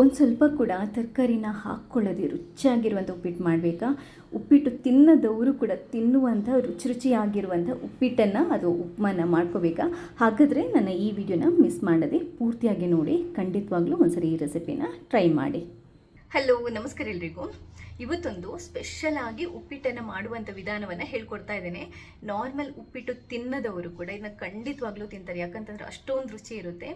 ಒಂದು ಸ್ವಲ್ಪ ಕೂಡ ತರಕಾರಿನ ಹಾಕ್ಕೊಳ್ಳೋದೆ ರುಚಿಯಾಗಿರುವಂಥ ಉಪ್ಪಿಟ್ಟು ಮಾಡಬೇಕಾ? ಉಪ್ಪಿಟ್ಟು ತಿನ್ನದವರು ಕೂಡ ತಿನ್ನುವಂಥ ರುಚಿ ರುಚಿಯಾಗಿರುವಂಥ ಉಪ್ಪಿಟ್ಟನ್ನು ಅದು ಉಪ್ಮಾನ ಮಾಡ್ಕೋಬೇಕಾ? ಹಾಗಾದರೆ ನನ್ನ ಈ ವಿಡಿಯೋನ ಮಿಸ್ ಮಾಡದೆ ಪೂರ್ತಿಯಾಗಿ ನೋಡಿ, ಖಂಡಿತವಾಗ್ಲೂ ಒಂದ್ಸರಿ ಈ ರೆಸಿಪಿನ ಟ್ರೈ ಮಾಡಿ. ಹಲೋ ನಮಸ್ಕಾರ ಎಲ್ರಿಗೂ. ಇವತ್ತೊಂದು ಸ್ಪೆಷಲ್ ಆಗಿ ಉಪ್ಪಿಟ್ಟನ್ನು ಮಾಡುವಂಥ ವಿಧಾನವನ್ನು ಹೇಳ್ಕೊಡ್ತಾ ಇದ್ದೇನೆ. ನಾರ್ಮಲ್ ಉಪ್ಪಿಟ್ಟು ತಿನ್ನದವರು ಕೂಡ ಇದನ್ನ ಖಂಡಿತವಾಗ್ಲೂ ತಿಂತಾರೆ. ಯಾಕಂತಂದ್ರೆ ಅಷ್ಟೊಂದು ರುಚಿ ಇರುತ್ತೆ.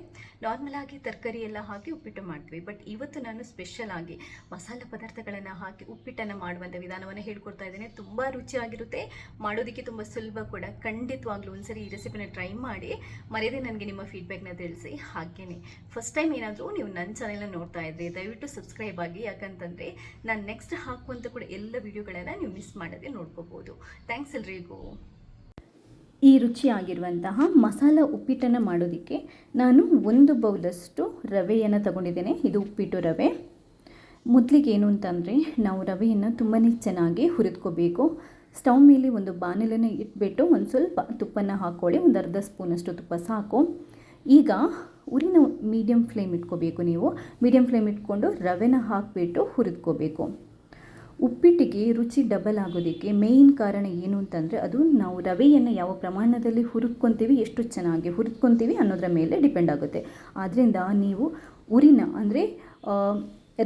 ನಾರ್ಮಲ್ ಆಗಿ ತರಕಾರಿ ಎಲ್ಲ ಹಾಕಿ ಉಪ್ಪಿಟ್ಟು ಮಾಡ್ತೀವಿ. ಬಟ್ ಇವತ್ತು ನಾನು ಸ್ಪೆಷಲ್ ಆಗಿ ಮಸಾಲೆ ಪದಾರ್ಥಗಳನ್ನು ಹಾಕಿ ಉಪ್ಪಿಟ್ಟನ್ನು ಮಾಡುವಂಥ ವಿಧಾನವನ್ನು ಹೇಳ್ಕೊಡ್ತಾ ಇದ್ದೇನೆ. ತುಂಬ ರುಚಿಯಾಗಿರುತ್ತೆ ಮಾಡೋದಕ್ಕೆ ತುಂಬ ಸುಲಭ ಕೂಡ. ಖಂಡಿತವಾಗ್ಲೂ ಒಂದ್ಸರಿ ಈ ರೆಸಿಪಿನ ಟ್ರೈ ಮಾಡಿ ಮರೆಯದೆ ನನಗೆ ನಿಮ್ಮ ಫೀಡ್ಬ್ಯಾಕ್ನ ತಿಳಿಸಿ. ಹಾಗೇನೆ. ಫಸ್ಟ್ ಟೈಮ್ ಏನಾದರೂ ನೀವು ನನ್ನ ಚಾನೆಲ್ನ ನೋಡ್ತಾ ಇದ್ರಿ ದಯವಿಟ್ಟು ಸಬ್ಸ್ಕ್ರೈಬ್ ಆಗಿ. ಯಾಕಂತಂದರೆ ನಾನು ನೆಕ್ಸ್ಟ್ ಹಾಕುವಂಥ ಕೂಡ ಎಲ್ಲ ವಿಡಿಯೋಗಳನ್ನು ನೀವು ಮಿಸ್ ಮಾಡದೆ ನೋಡ್ಕೋಬೋದು. ಥ್ಯಾಂಕ್ಸ್ ಎಲ್ರಿಗೂ. ಈ ರುಚಿಯಾಗಿರುವಂತಹ ಮಸಾಲ ಉಪ್ಪಿಟ್ಟನ್ನು ಮಾಡೋದಕ್ಕೆ ನಾನು ಒಂದು ಬೌಲಷ್ಟು ರವೆಯನ್ನು ತಗೊಂಡಿದ್ದೇನೆ. ಇದು ಉಪ್ಪಿಟ್ಟು ರವೆ. ಮೊದಲಿಗೆ ಏನು ಅಂತಂದರೆ ನಾವು ರವೆಯನ್ನು ತುಂಬಾ ಚೆನ್ನಾಗಿ ಹುರಿದ್ಕೋಬೇಕು. ಸ್ಟವ್ ಮೇಲೆ ಒಂದು ಬಾನಲನ್ನು ಇಟ್ಬಿಟ್ಟು ಒಂದು ಸ್ವಲ್ಪ ತುಪ್ಪನ ಹಾಕ್ಕೊಳ್ಳಿ. ಒಂದು ಅರ್ಧ ಸ್ಪೂನಷ್ಟು ತುಪ್ಪ ಸಾಕು. ಈಗ ಉರಿನ ಮೀಡಿಯಮ್ ಫ್ಲೇಮ್ ಇಟ್ಕೋಬೇಕು ನೀವು. ಮೀಡಿಯಮ್ ಫ್ಲೇಮ್ ಇಟ್ಕೊಂಡು ರವೆನ ಹಾಕಿಬಿಟ್ಟು ಹುರಿದ್ಕೋಬೇಕು. ಉಪ್ಪಿಟ್ಟಿಗೆ ರುಚಿ ಡಬಲ್ ಆಗೋದಕ್ಕೆ ಮೇಯ್ನ್ ಕಾರಣ ಏನು ಅಂತಂದರೆ ಅದು ನಾವು ರವೆಯನ್ನು ಯಾವ ಪ್ರಮಾಣದಲ್ಲಿ ಹುರಿದ್ಕೊತೀವಿ, ಎಷ್ಟು ಚೆನ್ನಾಗಿ ಹುರಿದ್ಕೊತೀವಿ ಅನ್ನೋದರ ಮೇಲೆ ಡಿಪೆಂಡ್ ಆಗುತ್ತೆ. ಆದ್ದರಿಂದ ನೀವು ಉರಿನ ಅಂದರೆ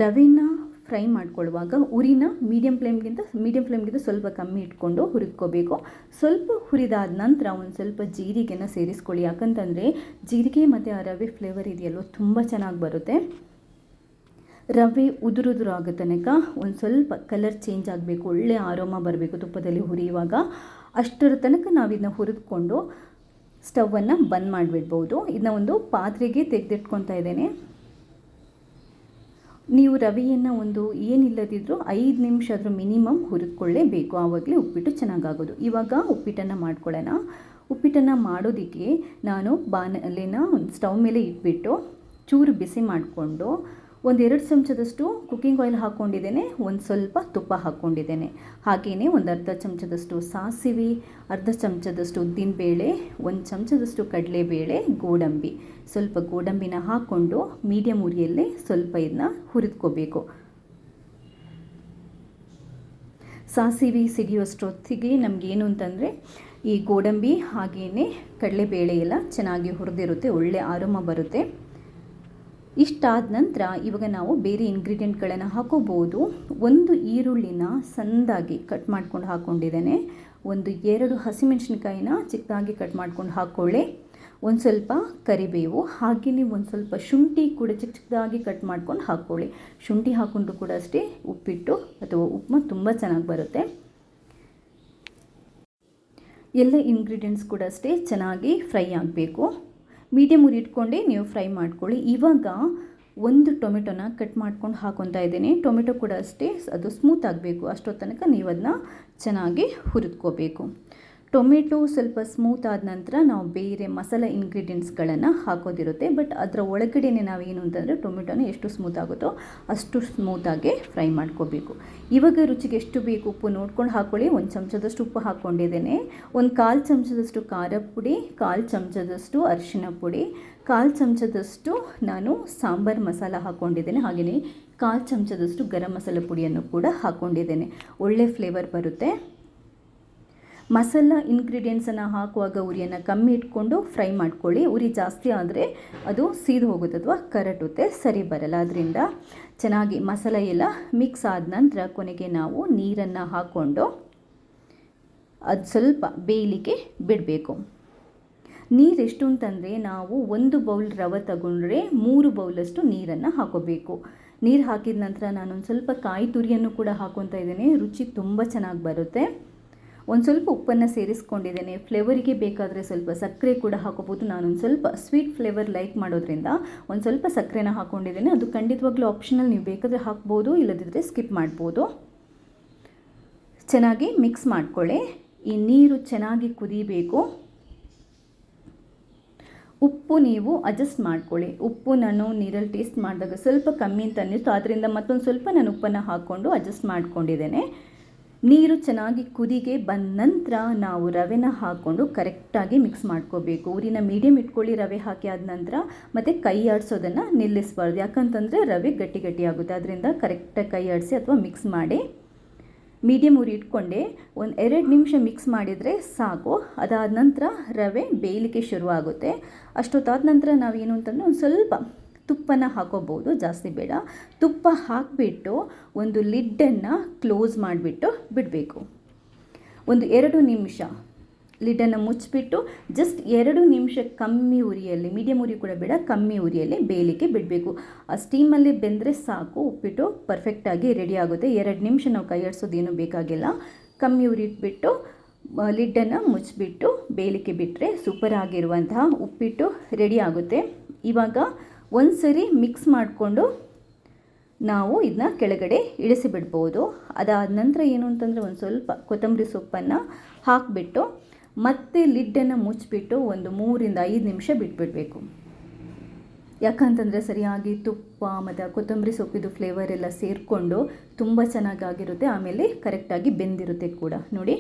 ರವೆನ ಫ್ರೈ ಮಾಡ್ಕೊಳ್ಳುವಾಗ ಉರಿನ ಮೀಡಿಯಂ ಫ್ಲೇಮ್ಗಿಂತ ಮೀಡಿಯಂ ಫ್ಲೇಮ್ಗಿಂತ ಸ್ವಲ್ಪ ಕಮ್ಮಿ ಇಟ್ಕೊಂಡು ಹುರಿದ್ಕೋಬೇಕು. ಸ್ವಲ್ಪ ಹುರಿದಾದ ನಂತರ ಒಂದು ಸ್ವಲ್ಪ ಜೀರಿಗೆನ ಸೇರಿಸ್ಕೊಳ್ಳಿ. ಯಾಕಂತಂದರೆ ಜೀರಿಗೆ ಮತ್ತು ಆ ರವೆ ಫ್ಲೇವರ್ ಇದೆಯಲ್ಲೋ, ತುಂಬ ಚೆನ್ನಾಗಿ ಬರುತ್ತೆ. ರವೆ ಉದುರುದುರು ಆಗ ತನಕ ಒಂದು ಸ್ವಲ್ಪ ಕಲರ್ ಚೇಂಜ್ ಆಗಬೇಕು, ಒಳ್ಳೆ ಆರೋಮ ಬರಬೇಕು ತುಪ್ಪದಲ್ಲಿ ಹುರಿಯುವಾಗ. ಅಷ್ಟರ ತನಕ ನಾವು ಇದನ್ನ ಹುರಿದುಕೊಂಡು ಸ್ಟವನ್ನು ಬಂದ್ ಮಾಡಿಬಿಡ್ಬೋದು. ಇದನ್ನ ಒಂದು ಪಾತ್ರೆಗೆ ತೆಗೆದಿಟ್ಕೊತಾ ಇದ್ದೇನೆ. ನೀವು ರವೆಯನ್ನು ಒಂದು ಏನಿಲ್ಲದಿದ್ದರೂ ಐದು ನಿಮಿಷ ಆದರೂ ಮಿನಿಮಮ್ ಹುರಿದುಕೊಳ್ಳೇಬೇಕು. ಆವಾಗಲೇ ಉಪ್ಪಿಟ್ಟು ಚೆನ್ನಾಗಾಗೋದು. ಇವಾಗ ಉಪ್ಪಿಟ್ಟನ್ನು ಮಾಡ್ಕೊಳ್ಳೋಣ. ಉಪ್ಪಿಟ್ಟನ್ನು ಮಾಡೋದಕ್ಕೆ ನಾನು ಬಾಣಲೆನ ಸ್ಟವ್ ಮೇಲೆ ಇಟ್ಬಿಟ್ಟು ಚೂರು ಬಿಸಿ ಮಾಡಿಕೊಂಡು ಒಂದೆರಡು ಚಮಚದಷ್ಟು ಕುಕ್ಕಿಂಗ್ ಆಯಿಲ್ ಹಾಕ್ಕೊಂಡಿದ್ದೇನೆ, ಒಂದು ಸ್ವಲ್ಪ ತುಪ್ಪ ಹಾಕ್ಕೊಂಡಿದ್ದೇನೆ. ಹಾಗೆಯೇ ಒಂದು ಅರ್ಧ ಚಮಚದಷ್ಟು ಸಾಸಿವೆ, ಅರ್ಧ ಚಮಚದಷ್ಟು ಉದ್ದಿನಬೇಳೆ, ಒಂದು ಚಮಚದಷ್ಟು ಕಡಲೆಬೇಳೆ, ಗೋಡಂಬಿ. ಸ್ವಲ್ಪ ಗೋಡಂಬಿನ ಹಾಕ್ಕೊಂಡು ಮೀಡಿಯಮ್ ಉರಿಯಲ್ಲೇ ಸ್ವಲ್ಪ ಇದನ್ನ ಹುರಿದ್ಕೋಬೇಕು. ಸಾಸಿವೆ ಸಿಡಿಯುವಷ್ಟೊತ್ತಿಗೆ ನಮಗೇನು ಅಂತಂದರೆ, ಈ ಗೋಡಂಬಿ ಹಾಗೆಯೇ ಕಡಲೆಬೇಳೆ ಎಲ್ಲ ಚೆನ್ನಾಗಿ ಹುರಿದಿರುತ್ತೆ, ಒಳ್ಳೆ ಆರೋಮ ಬರುತ್ತೆ. ಇಷ್ಟಾದ ನಂತರ ಇವಾಗ ನಾವು ಬೇರೆ ಇಂಗ್ರೀಡಿಯೆಂಟ್ಗಳನ್ನು ಹಾಕೋಬೋದು. ಒಂದು ಈರುಳ್ಳಿನ ಸಂದಾಗಿ ಕಟ್ ಮಾಡ್ಕೊಂಡು ಹಾಕ್ಕೊಂಡಿದ್ದೇನೆ ಒಂದು ಎರಡು ಹಸಿಮೆಣಸಿನ್ಕಾಯಿನ ಚಿಕ್ಕದಾಗಿ ಕಟ್ ಮಾಡ್ಕೊಂಡು ಹಾಕ್ಕೊಳ್ಳಿ ಒಂದು ಸ್ವಲ್ಪ ಕರಿಬೇವು ಹಾಗೆಯೇ ಒಂದು ಸ್ವಲ್ಪ ಶುಂಠಿ ಕೂಡ ಚಿಕ್ಕ ಚಿಕ್ಕದಾಗಿ ಕಟ್ ಮಾಡ್ಕೊಂಡು ಹಾಕ್ಕೊಳ್ಳಿ ಶುಂಠಿ ಹಾಕ್ಕೊಂಡ್ರು ಕೂಡ ಅಷ್ಟೇ ಉಪ್ಪಿಟ್ಟು ಅಥವಾ ಉಪ್ಮಾ ತುಂಬ ಚೆನ್ನಾಗಿ ಬರುತ್ತೆ. ಎಲ್ಲ ಇಂಗ್ರೀಡಿಯೆಂಟ್ಸ್ ಕೂಡ ಅಷ್ಟೇ ಚೆನ್ನಾಗಿ ಫ್ರೈ ಆಗಬೇಕು. ಮೀಡಿಯಮ್ ಉರಿ ಇಟ್ಕೊಂಡೆ ನೀವು ಫ್ರೈ ಮಾಡ್ಕೊಳ್ಳಿ. ಇವಾಗ ಒಂದು ಟೊಮೆಟೊನ ಕಟ್ ಮಾಡ್ಕೊಂಡು ಹಾಕೊತಾ ಇದ್ದೀನಿ. ಟೊಮೆಟೊ ಕೂಡ ಅಷ್ಟೇ, ಅದು ಸ್ಮೂತ್ ಆಗಬೇಕು. ಅಷ್ಟೊತ್ತು ತನಕ ನೀವು ಅದನ್ನ ಚೆನ್ನಾಗಿ ಹುರಿದ್ಕೋಬೇಕು. ಟೊಮೆಟೊ ಸ್ವಲ್ಪ ಸ್ಮೂತ್ ಆದ ನಂತರ ನಾವು ಬೇರೆ ಮಸಾಲೆ ಇಂಗ್ರೀಡಿಯೆಂಟ್ಸ್ಗಳನ್ನು ಹಾಕೋದಿರುತ್ತೆ. ಬಟ್ ಅದರ ಒಳಗಡೆನೆ ನಾವೇನು ಅಂತಂದರೆ ಟೊಮೆಟೊನ ಎಷ್ಟು ಸ್ಮೂತ್ ಆಗುತ್ತೋ ಅಷ್ಟು ಸ್ಮೂತಾಗಿ ಫ್ರೈ ಮಾಡ್ಕೋಬೇಕು. ಇವಾಗ ರುಚಿಗೆ ಎಷ್ಟು ಬೇಕು ಉಪ್ಪು ನೋಡ್ಕೊಂಡು ಹಾಕ್ಕೊಳ್ಳಿ ಒಂದು ಚಮಚದಷ್ಟು ಉಪ್ಪು ಹಾಕ್ಕೊಂಡಿದ್ದೇನೆ ಒಂದು ಕಾಲು ಚಮಚದಷ್ಟು ಖಾರ ಪುಡಿ, ಕಾಲು ಚಮಚದಷ್ಟು ಅರಿಶಿನ ಪುಡಿ, ಕಾಲು ಚಮಚದಷ್ಟು ನಾನು ಸಾಂಬಾರು ಮಸಾಲ ಹಾಕ್ಕೊಂಡಿದ್ದೇನೆ ಹಾಗೆಯೇ ಕಾಲು ಚಮಚದಷ್ಟು ಗರಂ ಮಸಾಲೆ ಪುಡಿಯನ್ನು ಕೂಡ ಹಾಕ್ಕೊಂಡಿದ್ದೇನೆ ಒಳ್ಳೆ ಫ್ಲೇವರ್ ಬರುತ್ತೆ. ಮಸಾಲ ಇನ್ಗ್ರೀಡಿಯೆಂಟ್ಸನ್ನು ಹಾಕುವಾಗ ಉರಿಯನ್ನು ಕಮ್ಮಿ ಇಟ್ಕೊಂಡು ಫ್ರೈ ಮಾಡ್ಕೊಳ್ಳಿ. ಉರಿ ಜಾಸ್ತಿ ಆದರೆ ಅದು ಸೀದು ಹೋಗುತ್ತೆ ಅಥವಾ ಕರಟುತ್ತೆ, ಸರಿ ಬರಲ್ಲ. ಅದರಿಂದ ಚೆನ್ನಾಗಿ ಮಸಾಲೆ ಎಲ್ಲ ಮಿಕ್ಸ್ ಆದ ನಂತರ ಕೊನೆಗೆ ನಾವು ನೀರನ್ನು ಹಾಕ್ಕೊಂಡು ಅದು ಸ್ವಲ್ಪ ಬೇಯಲಿಕ್ಕೆ ಬಿಡಬೇಕು. ನೀರು ಎಷ್ಟು ಅಂತಂದರೆ ನಾವು ಒಂದು ಬೌಲ್ ರವೆ ತಗೊಂಡ್ರೆ ಮೂರು ಬೌಲಷ್ಟು ನೀರನ್ನು ಹಾಕೋಬೇಕು. ನೀರು ಹಾಕಿದ ನಂತರ ನಾನೊಂದು ಸ್ವಲ್ಪ ಕಾಯಿ ತುರಿಯನ್ನು ಕೂಡ ಹಾಕೊತಾ ಇದ್ದೇನೆ. ರುಚಿ ತುಂಬ ಚೆನ್ನಾಗಿ ಬರುತ್ತೆ. ಒಂದು ಸ್ವಲ್ಪ ಉಪ್ಪನ್ನು ಸೇರಿಸ್ಕೊಂಡಿದ್ದೇನೆ. ಫ್ಲೇವರಿಗೆ ಬೇಕಾದರೆ ಸ್ವಲ್ಪ ಸಕ್ಕರೆ ಕೂಡ ಹಾಕೋಬೋದು. ನಾನೊಂದು ಸ್ವಲ್ಪ ಸ್ವೀಟ್ ಫ್ಲೇವರ್ ಲೈಕ್ ಮಾಡೋದ್ರಿಂದ ಒಂದು ಸ್ವಲ್ಪ ಸಕ್ಕರೆನ ಹಾಕ್ಕೊಂಡಿದ್ದೇನೆ ಅದು ಖಂಡಿತವಾಗ್ಲೂ ಆಪ್ಷನಲ್ ನೀವು ಬೇಕಾದರೆ ಹಾಕ್ಬೋದು ಇಲ್ಲದಿದ್ದರೆ ಸ್ಕಿಪ್ ಮಾಡ್ಬೋದು. ಚೆನ್ನಾಗಿ ಮಿಕ್ಸ್ ಮಾಡ್ಕೊಳ್ಳಿ. ಈ ನೀರು ಚೆನ್ನಾಗಿ ಕುದಿಬೇಕು. ಉಪ್ಪು ನೀವು ಅಡ್ಜಸ್ಟ್ ಮಾಡ್ಕೊಳ್ಳಿ. ಉಪ್ಪು ನಾನು ನೀರಲ್ಲಿ ಟೇಸ್ಟ್ ಮಾಡಿದಾಗ ಸ್ವಲ್ಪ ಕಮ್ಮಿ ಅಂತ ಅನ್ನಿಸ್ತು. ಆದ್ದರಿಂದ ಮತ್ತೊಂದು ಸ್ವಲ್ಪ ನಾನು ಉಪ್ಪನ್ನು ಹಾಕ್ಕೊಂಡು ಅಡ್ಜಸ್ಟ್ ಮಾಡ್ಕೊಂಡಿದ್ದೇನೆ. ನೀರು ಚೆನ್ನಾಗಿ ಕುದಿಗೆ ಬಂದ ನಂತರ ನಾವು ರವೆನ ಹಾಕ್ಕೊಂಡು ಕರೆಕ್ಟಾಗಿ ಮಿಕ್ಸ್ ಮಾಡ್ಕೋಬೇಕು. ಊರಿನ ಮೀಡಿಯಮ್ ಇಟ್ಕೊಳ್ಳಿ ರವೆ ಹಾಕಿ ಆದ ನಂತರ ಮತ್ತು ಕೈ ಆಡಿಸೋದನ್ನು ನಿಲ್ಲಿಸಬಾರ್ದು. ಯಾಕಂತಂದರೆ ರವೆ ಗಟ್ಟಿ ಗಟ್ಟಿ ಆಗುತ್ತೆ. ಅದರಿಂದ ಕರೆಕ್ಟಾಗಿ ಕೈ ಆಡಿಸಿ ಅಥವಾ ಮಿಕ್ಸ್ ಮಾಡಿ ಮೀಡಿಯಮ್ ಉರಿ ಇಟ್ಕೊಂಡೆ ಒಂದು ಎರಡು ನಿಮಿಷ ಮಿಕ್ಸ್ ಮಾಡಿದರೆ ಸಾಕು. ಅದಾದ ನಂತರ ರವೆ ಬೇಯಲಿಕ್ಕೆ ಶುರುವಾಗುತ್ತೆ. ಅಷ್ಟೊತ್ತಾದ ನಂತರ ನಾವೇನು ಅಂತಂದರೆ ಒಂದು ಸ್ವಲ್ಪ ತುಪ್ಪನ ಹಾಕೋಬೋದು, ಜಾಸ್ತಿ ಬೇಡ. ತುಪ್ಪ ಹಾಕಿಬಿಟ್ಟು ಒಂದು ಲಿಡ್ಡನ್ನು ಕ್ಲೋಸ್ ಮಾಡಿಬಿಟ್ಟು ಬಿಡಬೇಕು. ಒಂದು ಎರಡು ನಿಮಿಷ ಲಿಡ್ಡನ್ನು ಮುಚ್ಚಿಬಿಟ್ಟು ಜಸ್ಟ್ ಎರಡು ನಿಮಿಷ ಕಮ್ಮಿ ಉರಿಯಲ್ಲಿ ಮೀಡಿಯಮ್ ಉರಿ ಕೂಡ ಬೇಡ, ಕಮ್ಮಿ ಉರಿಯಲ್ಲಿ ಬೇಯಲಿಕ್ಕೆ ಬಿಡಬೇಕು. ಆ ಸ್ಟೀಮಲ್ಲಿ ಬೆಂದರೆ ಸಾಕು, ಉಪ್ಪಿಟ್ಟು ಪರ್ಫೆಕ್ಟಾಗಿ ರೆಡಿ ಆಗುತ್ತೆ. ಎರಡು ನಿಮಿಷ ನಾವು ಕೈ ಬೇಕಾಗಿಲ್ಲ. ಕಮ್ಮಿ ಉರಿ ಇಟ್ಬಿಟ್ಟು ಲಿಡ್ಡನ್ನು ಮುಚ್ಚಿಬಿಟ್ಟು ಬೇಯಲಿಕ್ಕೆ ಬಿಟ್ಟರೆ ಸೂಪರ್ ಆಗಿರುವಂತಹ ಉಪ್ಪಿಟ್ಟು ರೆಡಿ ಆಗುತ್ತೆ. ಇವಾಗ ಒಂದು ಸರಿ ಮಿಕ್ಸ್ ಮಾಡಿಕೊಂಡು ನಾವು ಇದನ್ನ ಕೆಳಗಡೆ ಇಳಿಸಿ ಬಿಡ್ಬೋದು ಅದಾದ ನಂತರ ಏನು ಅಂತಂದರೆ ಒಂದು ಸ್ವಲ್ಪ ಕೊತ್ತಂಬರಿ ಸೊಪ್ಪನ್ನು ಹಾಕಿಬಿಟ್ಟು ಮತ್ತೆ ಲಿಡ್ಡನ್ನು ಮುಚ್ಚಿಬಿಟ್ಟು ಒಂದು ಮೂರಿಂದ ಐದು ನಿಮಿಷ ಬಿಟ್ಬಿಡಬೇಕು. ಯಾಕಂತಂದರೆ ಸರಿಯಾಗಿ ತುಪ್ಪ ಮತ್ತು ಕೊತ್ತಂಬರಿ ಸೊಪ್ಪಿದು ಫ್ಲೇವರ್ ಎಲ್ಲ ಸೇರಿಕೊಂಡು ತುಂಬ ಚೆನ್ನಾಗಾಗಿರುತ್ತೆ, ಆಮೇಲೆ ಕರೆಕ್ಟಾಗಿ ಬೆಂದಿರುತ್ತೆ ಕೂಡ. ನೋಡಿ.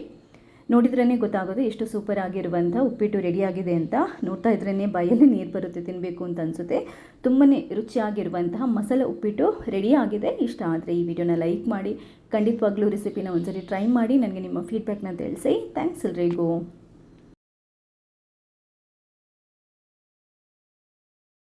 ನೋಡಿದ್ರೇ ಗೊತ್ತಾಗೋದು ಎಷ್ಟು ಸೂಪರ್ ಆಗಿರುವಂಥ ಉಪ್ಪಿಟ್ಟು ರೆಡಿಯಾಗಿದೆ ಅಂತ. ನೋಡ್ತಾ ಇದ್ರೇ ಬಾಯಲ್ಲಿ ನೀರು ಬರುತ್ತೆ ತಿನ್ನಬೇಕು ಅಂತ ಅನಿಸುತ್ತೆ. ತುಂಬಾ ರುಚಿಯಾಗಿರುವಂತಹ ಮಸಾಲೆ ಉಪ್ಪಿಟ್ಟು ರೆಡಿಯಾಗಿದೆ ಇಷ್ಟ ಆದರೆ ಈ ವಿಡಿಯೋನ ಲೈಕ್ ಮಾಡಿ, ಖಂಡಿತವಾಗ್ಲೂ ರೆಸಿಪಿನ ಒಂದ್ಸರಿ ಟ್ರೈ ಮಾಡಿ, ನನಗೆ ನಿಮ್ಮ ಫೀಡ್ಬ್ಯಾಕ್ನ ತಿಳಿಸಿ. ಥ್ಯಾಂಕ್ಸ್ ಎಲ್ರಿಗೂ.